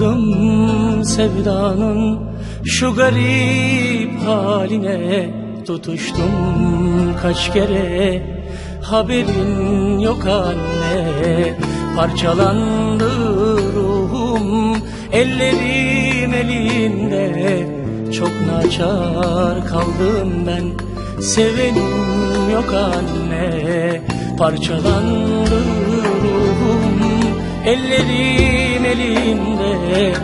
Kapıldım sevdanın şu garip haline. Tutuştum kaç kere haberin yok anne. Parçalandı ruhum ellerim elinde. Çok naçar kaldım ben sevenim yok anne. Parçalandı ruhum ellerim elinde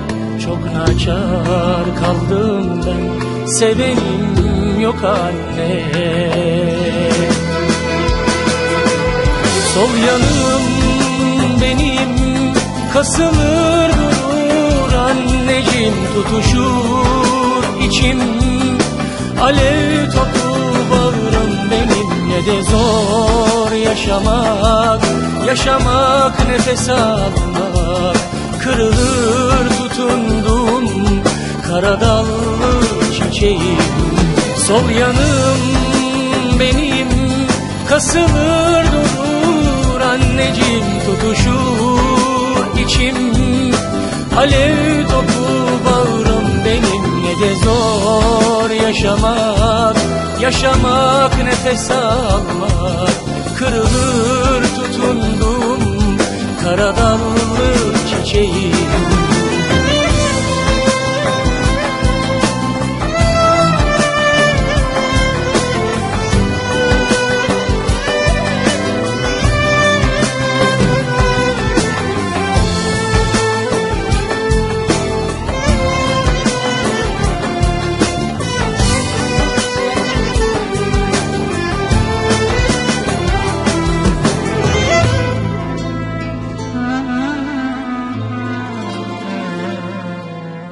Çok naçar kaldım ben. Sevenim yok anne. Sol yanım benim kasılır durur anneciğim tutuşur içim. Alev topu bağrım benim ne de zor yaşamak Yaşamak nefes almak kırılır tutundum Kara dallı çiçeğim. Sol yanım benim Kasılır durur anneciğim tutuşur içim. Alev topu bağrım benim ne de zor yaşamak Yaşamak nefes almak Kırılır tutundum kara dallı çiçeğim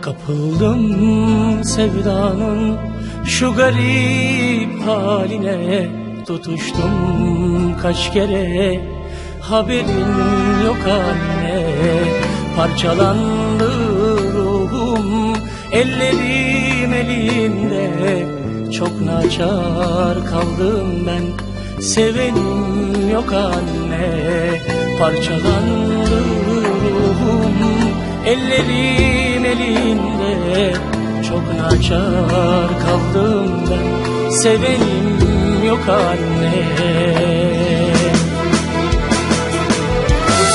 Kapıldım sevdanın şu garip haline. Tutuştum kaç kere haberin yok anne Parçalandı ruhum ellerim elinde. Çok naçar kaldım ben sevenim yok anne. Parçalandı ruhum Ellerim elinde çok naçar kaldım ben. Sevenim yok anne.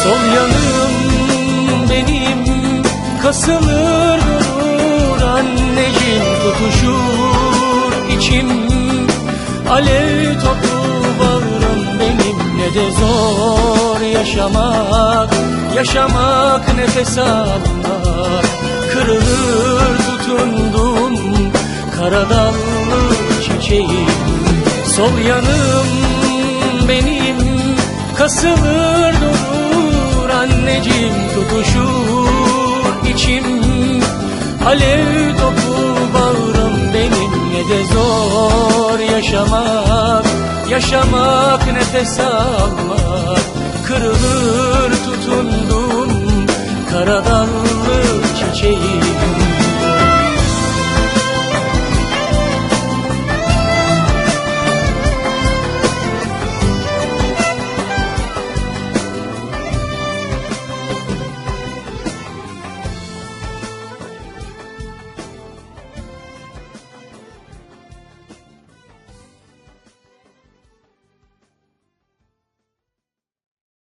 Sol yanım benim kasılır durur anneciğim tutuşur içim. Alev topu bağrım benim ne de zor yaşamak. Yaşamak nefes almak Kırılır tutundum Kara dallı çiçeğim. Sol yanım benim Kasılır durur anneciğim. Tutuşur içim Alev topu bağrım benim. Ne de zor yaşamak Yaşamak nefes almak Kırılır tutundum kara dallı